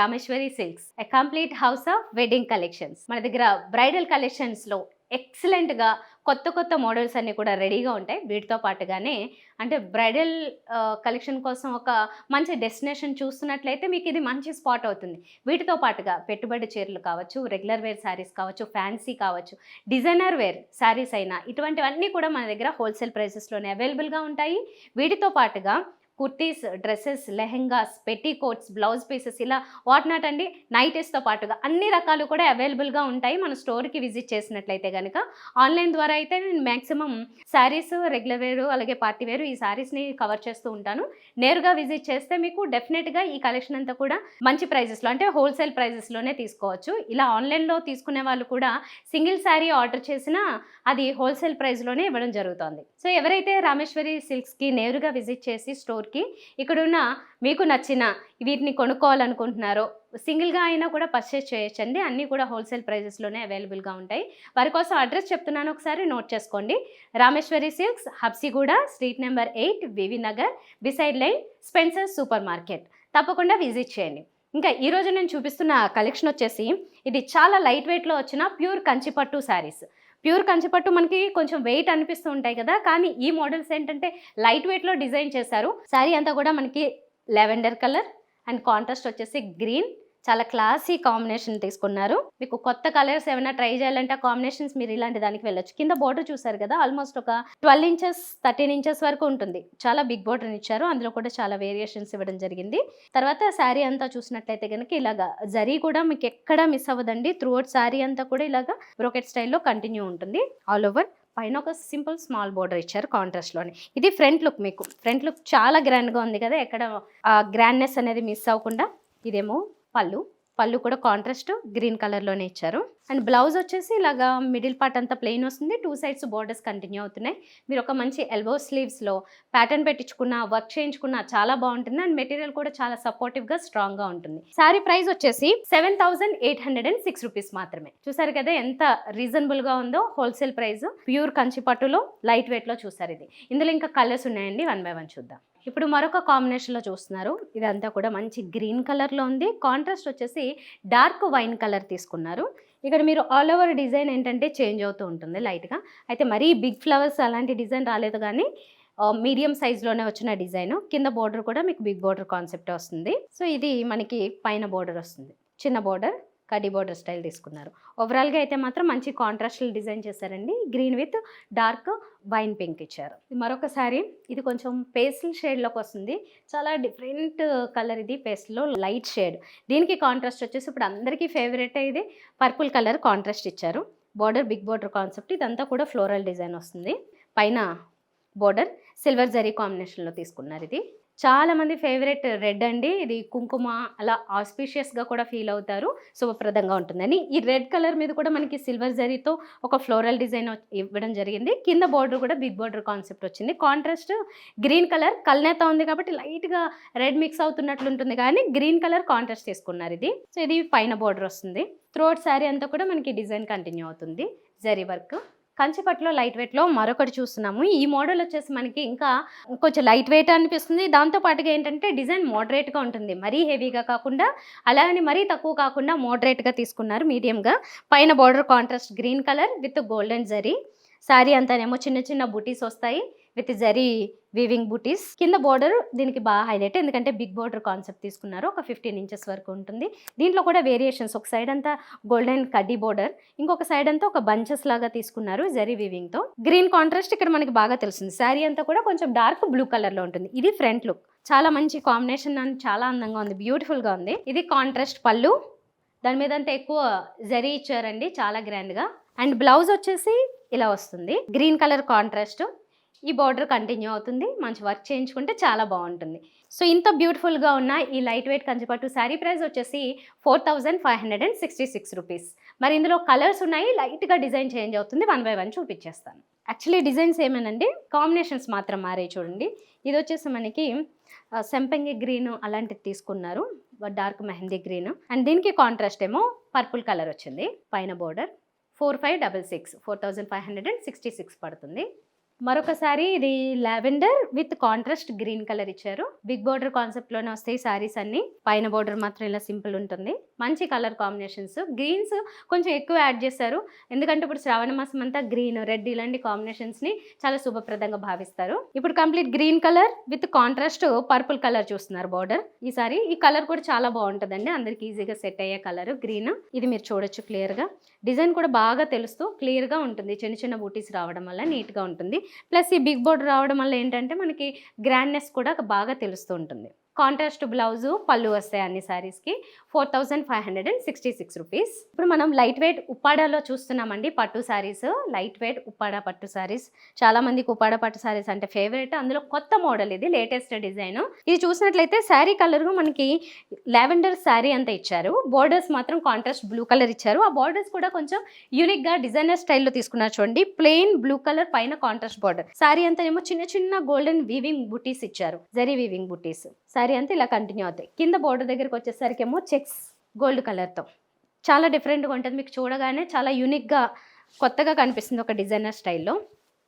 Rameshwari silks. A complete house of wedding collections మన దగ్గర bridal కలెక్షన్స్లో ఎక్సలెంట్గా కొత్త కొత్త మోడల్స్ అన్ని కూడా రెడీగా ఉంటాయి. వీటితో పాటుగానే అంటే బ్రైడల్ కలెక్షన్ కోసం ఒక మంచి డెస్టినేషన్ చూస్తున్నట్లయితే మీకు ఇది మంచి స్పాట్ అవుతుంది. వీటితో పాటుగా పెట్టుబడి చీరలు కావచ్చు రెగ్యులర్ వేర్ శారీస్ కావచ్చు ఫ్యాన్సీ కావచ్చు డిజైనర్ వేర్ శారీస్ అయినా ఇటువంటివన్నీ కూడా మన దగ్గర హోల్సేల్ ప్రైసెస్లోనే అవైలబుల్గా ఉంటాయి. వీటితో పాటుగా kurtis dresses lehengas petticoats blouse pieces ఇలా వాట్ నాట్ అండి నైటీస్తో పాటుగా అన్ని రకాలు కూడా అవైలబుల్గా ఉంటాయి. మన స్టోర్కి విజిట్ చేసినట్లయితే కనుక ఆన్లైన్ ద్వారా అయితే నేను మ్యాక్సిమం శారీస్ రెగ్యులర్ వేరు అలాగే పార్టీ వేరు ఈ శారీస్ని కవర్ చేస్తూ ఉంటాను. నేరుగా విజిట్ చేస్తే మీకు డెఫినెట్గా ఈ కలెక్షన్ అంతా కూడా మంచి ప్రైజెస్లో అంటే హోల్సేల్ ప్రైజెస్లోనే తీసుకోవచ్చు. ఇలా ఆన్లైన్లో తీసుకునే వాళ్ళు కూడా సింగిల్ శారీ ఆర్డర్ చేసినా అది హోల్సేల్ ప్రైస్లోనే ఇవ్వడం జరుగుతుంది. సో ఎవరైతే రామేశ్వరి సిల్క్స్కి నేరుగా విజిట్ చేసి స్టోర్ స్టోర్కి ఇక్కడున్న మీకు నచ్చిన వీటిని కొనుక్కోవాలనుకుంటున్నారో సింగిల్గా అయినా కూడా పర్చేస్ చేయొచ్చండి. అన్నీ కూడా హోల్సేల్ ప్రైజెస్లోనే అవైలబుల్గా ఉంటాయి. వారి కోసం అడ్రస్ చెప్తున్నాను ఒకసారి నోట్ చేసుకోండి. Rameshwari silks Habsiguda street number eight V Nagar beside lane Spencer super market తప్పకుండా విజిట్ చేయండి. ఇంకా ఈరోజు నేను చూపిస్తున్న కలెక్షన్ వచ్చేసి ఇది చాలా లైట్ వెయిట్లో వచ్చిన ప్యూర్ కంచిపట్టు శారీస్ ప్యూర్ కంచిపట్టు మనకి కొంచెం వెయిట్ అనిపిస్తూ ఉంటాయి కదా. కానీ ఈ మోడల్స్ ఏంటంటే లైట్ వెయిట్లో డిజైన్ చేశారు. శారీ అంతా కూడా మనకి లెవెండర్ కలర్ అండ్ కాంట్రాస్ట్ వచ్చేసి గ్రీన్ చాలా క్లాసీ కాంబినేషన్ తీసుకున్నారు. మీకు కొత్త కలర్స్ ఏమైనా ట్రై చేయాలంటే ఆ కాంబినేషన్స్ మీరు ఇలాంటి దానికి వెళ్ళొచ్చు. కింద బోర్డర్ చూసారు కదా ఆల్మోస్ట్ ఒక ట్వెల్వ్ ఇంచెస్ థర్టీన్ ఇంచెస్ వరకు ఉంటుంది. చాలా బిగ్ బోర్డర్ ఇచ్చారు. అందులో కూడా చాలా వేరియేషన్స్ ఇవ్వడం జరిగింది. తర్వాత శారీ అంతా చూసినట్లయితే కనుక ఇలాగా జరీ కూడా మీకు ఎక్కడ మిస్ అవ్వదండి. త్రూ అవుట్ శారీ అంతా కూడా ఇలాగా బ్రోకెట్ స్టైల్లో కంటిన్యూ ఉంటుంది. ఆల్ ఓవర్ పైన ఒక సింపుల్ స్మాల్ బోర్డర్ ఇచ్చారు కాంట్రాస్ట్లోనే ఇది ఫ్రంట్ లుక్ మీకు. ఫ్రంట్ లుక్ చాలా గ్రాండ్గా ఉంది కదా ఎక్కడ గ్రాండ్నెస్ అనేది మిస్ అవ్వకుండా ఇదేమో పళ్ళు. పళ్ళు కూడా కాంట్రాస్ట్ గ్రీన్ కలర్లోనే ఇచ్చారు. అండ్ బ్లౌజ్ వచ్చేసి ఇలాగా మిడిల్ పార్ట్ అంతా ప్లెయిన్ వస్తుంది. టూ సైడ్స్ బోర్డర్స్ కంటిన్యూ అవుతున్నాయి. మీరు ఒక మంచి ఎల్బో స్లీవ్స్లో ప్యాటర్న్ పెట్టించుకున్న వర్క్ చేయించుకున్న చాలా బాగుంటుంది. అండ్ మెటీరియల్ కూడా చాలా సపోర్టివ్గా స్ట్రాంగ్గా ఉంటుంది. శారీ ప్రైస్ వచ్చేసి seven thousand eight hundred and six rupees మాత్రమే. చూసారు కదా ఎంత రీజనబుల్గా ఉందో హోల్సేల్ ప్రైస్. ప్యూర్ కంచి పట్టులో లైట్ వెయిట్లో చూసారు ఇది. ఇందులో ఇంకా కలర్స్ ఉన్నాయండి. వన్ బై వన్ చూద్దాం. ఇప్పుడు మరొక కాంబినేషన్లో చూస్తున్నారు. ఇదంతా కూడా మంచి గ్రీన్ కలర్లో ఉంది. కాంట్రాస్ట్ వచ్చేసి డార్క్ వైన్ కలర్ తీసుకున్నారు. ఇక్కడ మీరు ఆల్ ఓవర్ డిజైన్ ఏంటంటే చేంజ్ అవుతూ ఉంటుంది లైట్గా. అయితే మరీ బిగ్ ఫ్లవర్స్ అలాంటి డిజైన్ రాలేదు కానీ మీడియం సైజ్లోనే వచ్చిన డిజైన్. కింద బోర్డర్ కూడా మీకు బిగ్ బోర్డర్ కాన్సెప్ట్ వస్తుంది. సో ఇది మనకి పైన బోర్డర్ వస్తుంది. చిన్న బోర్డర్ కడ్డీ బోర్డర్ స్టైల్ తీసుకున్నారు. ఓవరాల్గా అయితే మాత్రం మంచి కాంట్రాస్ట్లు డిజైన్ చేశారండి. Green with dark wine pink ఇచ్చారు. మరొకసారి ఇది కొంచెం పేస్టల్ షేడ్లోకి వస్తుంది. చాలా డిఫరెంట్ కలర్ ఇది పేస్ట్లో లైట్ షేడ్ దీనికి కాంట్రాస్ట్ వచ్చేసి ఇప్పుడు అందరికీ ఫేవరెట్ ఇది. పర్పుల్ కలర్ కాంట్రాస్ట్ ఇచ్చారు. బార్డర్ బిగ్ బార్డర్ కాన్సెప్ట్ ఇదంతా కూడా ఫ్లోరల్ డిజైన్ వస్తుంది. పైన బోర్డర్ సిల్వర్ జరీ కాంబినేషన్లో తీసుకున్నారు ఇది. చాలామంది ఫేవరెట్ రెడ్ అండి. ఇది కుంకుమ అలా ఆస్పీషియస్గా కూడా ఫీల్ అవుతారు. శుభప్రదంగా ఉంటుందని ఈ రెడ్ కలర్ మీద కూడా మనకి సిల్వర్ జరీతో ఒక ఫ్లోరల్ డిజైన్ ఇవ్వడం జరిగింది. కింద బార్డర్ కూడా బిగ్ బార్డర్ కాన్సెప్ట్ వచ్చింది. కాంట్రాస్ట్ గ్రీన్ కలర్ కల్నేత ఉంది కాబట్టి లైట్గా రెడ్ మిక్స్ అవుతున్నట్లు ఉంటుంది. కానీ గ్రీన్ కలర్ కాంట్రాస్ట్ తీసుకున్నారు ఇది. సో ఇది పైన బార్డర్ వస్తుంది. త్రోట్ శారీ అంతా కూడా మనకి డిజైన్ కంటిన్యూ అవుతుంది. జరీ వర్క్. కంచిపట్లో లైట్ వెయిట్లో మరొకటి చూస్తున్నాము. ఈ మోడల్ వచ్చేసి మనకి ఇంకా కొంచెం లైట్ వెయిట్ అనిపిస్తుంది. దాంతో పాటుగా ఏంటంటే డిజైన్ మోడరేట్గా ఉంటుంది. మరీ హెవీగా కాకుండా అలాగని మరీ తక్కువ కాకుండా మోడరేట్గా తీసుకున్నారు మీడియంగా పైన border contrast green colour with golden zari sari అంతానేమో చిన్న చిన్న బుటీస్ వస్తాయి. విత్ జరీ వీవింగ్ బుటీస్. కింద బోర్డర్ దీనికి బాగా హైలైట్. ఎందుకంటే బిగ్ బోర్డర్ కాన్సెప్ట్ తీసుకున్నారు. ఒక ఫిఫ్టీన్ ఇంచెస్ వరకు ఉంటుంది. దీంట్లో కూడా వేరియేషన్స్. ఒక సైడ్ అంతా గోల్డెన్ కడ్డీ బోర్డర్. ఇంకొక సైడ్ అంతా ఒక బంచెస్ లాగా తీసుకున్నారు జరీ వీవింగ్తో గ్రీన్ కాంట్రాస్ట్ ఇక్కడ మనకి బాగా తెలుస్తుంది. శారీ అంతా కూడా కొంచెం డార్క్ బ్లూ కలర్లో ఉంటుంది. ఇది ఫ్రంట్ లుక్. చాలా మంచి కాంబినేషన్ అని చాలా అందంగా ఉంది. బ్యూటిఫుల్గా ఉంది. ఇది కాంట్రాస్ట్ పళ్ళు. దాని మీద అంతా ఎక్కువ జరీ ఇచ్చారండి. చాలా గ్రాండ్గా. అండ్ బ్లౌజ్ వచ్చేసి ఇలా వస్తుంది. Green colour contrast. ఈ బార్డర్ కంటిన్యూ అవుతుంది. మంచి వర్క్ చేయించుకుంటే చాలా బాగుంటుంది. సో ఇంత బ్యూటిఫుల్గా ఉన్న ఈ లైట్ వెయిట్ కంచిపట్టు శారీ ప్రైస్ వచ్చేసి four thousand five hundred and sixty six rupees మరి ఇందులో కలర్స్ ఉన్నాయి. లైట్గా డిజైన్ చేంజ్ అవుతుంది. వన్ బై వన్ చూపించేస్తాను. యాక్చువల్లీ డిజైన్స్ ఏమేనండి? కాంబినేషన్స్ మాత్రం మారే చూడండి. ఇది వచ్చేసి మనకి సెంపంగి గ్రీన్ అలాంటిది తీసుకున్నారు. డార్క్ మెహందీ గ్రీన్ అండ్ దీనికి కాంట్రాస్ట్ ఏమో పర్పుల్ కలర్ వచ్చింది. పైన border four five double six four thousand five hundred and sixty six పడుతుంది. మరొకసారి ఇది lavender with contrast green colour ఇచ్చారు. బిగ్ బోర్డర్ కాన్సెప్ట్లోనే వస్తాయి సారీస్ అన్ని. పైన బోర్డర్ మాత్రం ఇలా సింపుల్ ఉంటుంది. మంచి కలర్ కాంబినేషన్స్. గ్రీన్స్ కొంచెం ఎక్కువ యాడ్ చేశారు ఎందుకంటే ఇప్పుడు శ్రావణ మాసం అంతా గ్రీన్ రెడ్ ఇలాంటి కాంబినేషన్స్ని చాలా శుభప్రదంగా భావిస్తారు. ఇప్పుడు complete green colour with contrast purple colour చూస్తున్నారు బోర్డర్. ఈసారి ఈ కలర్ కూడా చాలా బాగుంటుందండి. అందరికి ఈజీగా సెట్ అయ్యే కలర్ గ్రీన్. ఇది మీరు చూడొచ్చు క్లియర్గా డిజైన్ కూడా బాగా తెలుస్తూ క్లియర్గా ఉంటుంది. చిన్న చిన్న బూటీస్ రావడం వల్ల నీట్గా ఉంటుంది. ప్లస్ ఈ బిగ్ బోర్డ్ రావడం వల్ల ఏంటంటే మనకి గ్రాండ్నెస్ కూడా బాగా తెలుస్తూ ఉంటుంది. కాంట్రాస్ట్ బ్లౌజు పళ్ళు వస్తాయి అన్ని శారీస్కి four thousand five hundred and sixty six rupees. ఇప్పుడు మనం లైట్ వెయిట్ ఉప్పాడాలో చూస్తున్నామండి పట్టు సారీస్ లైట్ వెయిట్ ఉప్పాడా పట్టు సారీస్ చాలా మందికి ఉప్పాడ పట్టు సారీస్ అంటే ఫేవరెట్ అందులో కొత్త మోడల్ ఇది లేటెస్ట్ డిజైన్ ఇది చూసినట్లయితే శారీ కలర్ మనకి లావెండర్ శారీ అంతా ఇచ్చారు. బోర్డర్స్ మాత్రం కాంట్రాస్ట్ బ్లూ కలర్ ఇచ్చారు. ఆ బోర్డర్స్ కూడా కొంచెం యూనిక్గా డిజైనర్ స్టైల్లో తీసుకున్నారు చూడండి. ప్లెయిన్ బ్లూ కలర్ పైన కాంట్రాస్ట్ బోర్డర్ శారీ అంతా ఏమో చిన్న చిన్న గోల్డెన్ వీవింగ్ బుటీస్ ఇచ్చారు. జరీ వీవింగ్ బుటీస్ శారీ అంతా ఇలా కంటిన్యూ అవుతాయి. కింద బోర్డర్ దగ్గరికి వచ్చేసరికి ఏమో చెక్స్ గోల్డ్ కలర్తో చాలా డిఫరెంట్గా ఉంటుంది. మీకు చూడగానే చాలా యూనిక్గా కొత్తగా కనిపిస్తుంది ఒక డిజైనర్ స్టైల్లో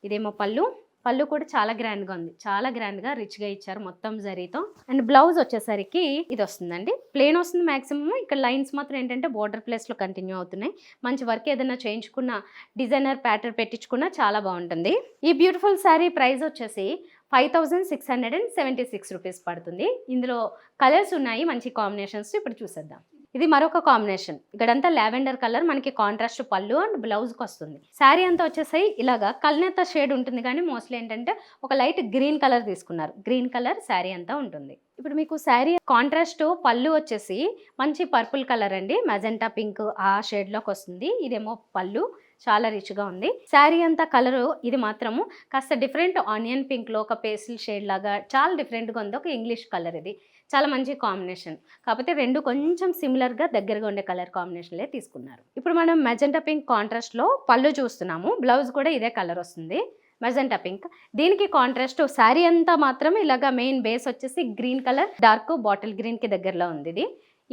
ఇదేమో పళ్ళు. పళ్ళు కూడా చాలా గ్రాండ్గా ఉంది. చాలా గ్రాండ్గా రిచ్గా ఇచ్చారు మొత్తం జరీతో. అండ్ బ్లౌజ్ వచ్చేసరికి ఇది వస్తుందండి. ప్లేన్ వస్తుంది మ్యాక్సిమం ఇక్కడ లైన్స్ మాత్రం ఏంటంటే బోర్డర్ ప్లేస్లో కంటిన్యూ అవుతున్నాయి. మంచి వర్క్ ఏదైనా చేయించుకున్న డిజైనర్ ప్యాటర్న్ పెట్టించుకున్నా చాలా బాగుంటుంది. ఈ బ్యూటిఫుల్ శారీ ప్రైస్ వచ్చేసి five thousand six hundred and seventy six rupees పడుతుంది. ఇందులో కలర్స్ ఉన్నాయి మంచి కాంబినేషన్స్ ఇప్పుడు చూసేద్దాం. ఇది మరొక కాంబినేషన్. ఇక్కడంతా లావెండర్ కలర్ మనకి కాంట్రాస్ట్ పళ్ళు అండ్ బ్లౌజ్కి వస్తుంది శారీ అంతా వచ్చేసి ఇలాగా కల్నేత షేడ్ ఉంటుంది కానీ మోస్ట్లీ ఏంటంటే ఒక లైట్ గ్రీన్ కలర్ తీసుకున్నారు. గ్రీన్ కలర్ శారీ అంతా ఉంటుంది. ఇప్పుడు మీకు శారీ కాంట్రాస్ట్ పళ్ళు వచ్చేసి మంచి పర్పుల్ కలర్ అండి. మెజెంటా పింక్ ఆ షేడ్లోకి వస్తుంది. ఇదేమో పళ్ళు చాలా రిచ్గా ఉంది. శారీ అంతా కలరు ఇది మాత్రము కాస్త డిఫరెంట్ ఆనియన్ పింక్లో ఒక పేస్టల్ షేడ్ లాగా చాలా డిఫరెంట్గా ఉంది. ఒక ఇంగ్లీష్ కలర్ ఇది. చాలా మంచి కాంబినేషన్. కాకపోతే రెండు కొంచెం సిమిలర్గా దగ్గరగా ఉండే కలర్ కాంబినేషన్లే తీసుకున్నారు. ఇప్పుడు మనం మెజెంటా పింక్ కాంట్రాస్ట్లో పళ్ళు చూస్తున్నాము. బ్లౌజ్ కూడా ఇదే కలర్ వస్తుంది. మెజెంటా పింక్ దీనికి కాంట్రాస్ట్ శారీ అంతా మాత్రం ఇలాగా మెయిన్ బేస్ వచ్చేసి గ్రీన్ కలర్ డార్క్ బాటిల్ గ్రీన్కి దగ్గరలో ఉంది ఇది.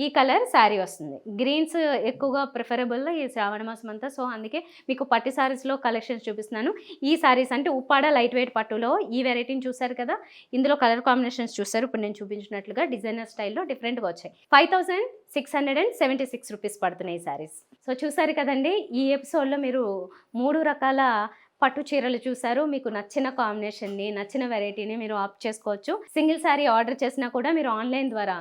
ఈ కలర్ శారీ వస్తుంది. గ్రీన్స్ ఎక్కువగా ప్రిఫరబుల్ ఈ శ్రావణ మాసం అంతా. సో అందుకే మీకు పట్టు శారీస్లో కలెక్షన్స్ చూపిస్తున్నాను. ఈ శారీస్ అంటే ఉప్పాడ లైట్ వెయిట్ పట్టులో ఈ వెరైటీని చూసారు కదా? ఇందులో కలర్ కాంబినేషన్స్ చూసారు ఇప్పుడు నేను చూపించినట్లుగా డిజైనర్ స్టైల్లో డిఫరెంట్గా వచ్చాయి. Five thousand six hundred and seventy six rupees పడుతున్నాయి ఈ సారీస్ సో చూసారు కదండి? ఈ ఎపిసోడ్లో మీరు మూడు రకాల పట్టు చీరలు చూసారు మీకు నచ్చిన కాంబినేషన్ని నచ్చిన వెరైటీని మీరు ఆప్ చేసుకోవచ్చు. సింగిల్ శారీ ఆర్డర్ చేసినా కూడా మీరు ఆన్లైన్ ద్వారా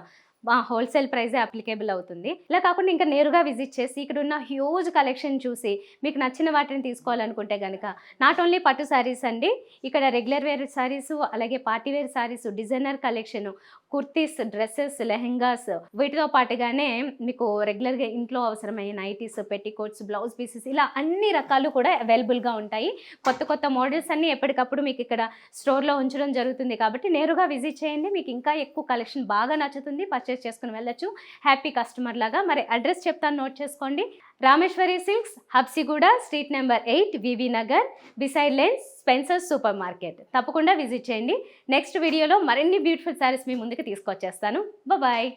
హోల్సేల్ ప్రైజే అప్లికేబుల్ అవుతుంది. ఇలా కాకుండా ఇంకా నేరుగా విజిట్ చేసి ఇక్కడ ఉన్న హ్యూజ్ కలెక్షన్ చూసి మీకు నచ్చిన వాటిని తీసుకోవాలనుకుంటే కనుక నాట్ ఓన్లీ పట్టు శారీస్ అండి ఇక్కడ రెగ్యులర్ వేర్ శారీస్ అలాగే party wear saris designer collection kurtis dresses lehengas వీటితో పాటుగానే మీకు రెగ్యులర్గా ఇంట్లో అవసరమైన నైటీస్ పెట్టికోట్స్ బ్లౌజ్ పీసెస్ ఇలా అన్ని రకాలు కూడా అవైలబుల్గా ఉంటాయి. కొత్త కొత్త మోడల్స్ అన్నీ ఎప్పటికప్పుడు మీకు ఇక్కడ స్టోర్లో ఉంచడం జరుగుతుంది కాబట్టి నేరుగా విజిట్ చేయండి. మీకు ఇంకా ఎక్కువ కలెక్షన్ బాగా నచ్చుతుంది. పర్చేస్ చేసుకుని వెళ్ళచ్చు. హ్యాపీ కస్టమర్ లాగా. మరి అడ్రస్ చెప్తాను నోట్ చేసుకోండి. Rameshwari silks Habsiguda street number eight VV Nagar beside lens Spencer's super market. తప్పకుండా విజిట్ చేయండి. నెక్స్ట్ వీడియోలో మరిన్ని బ్యూటిఫుల్ శారీస్ మీ ముందుకు తీసుకొచ్చేస్తాను. బాయ్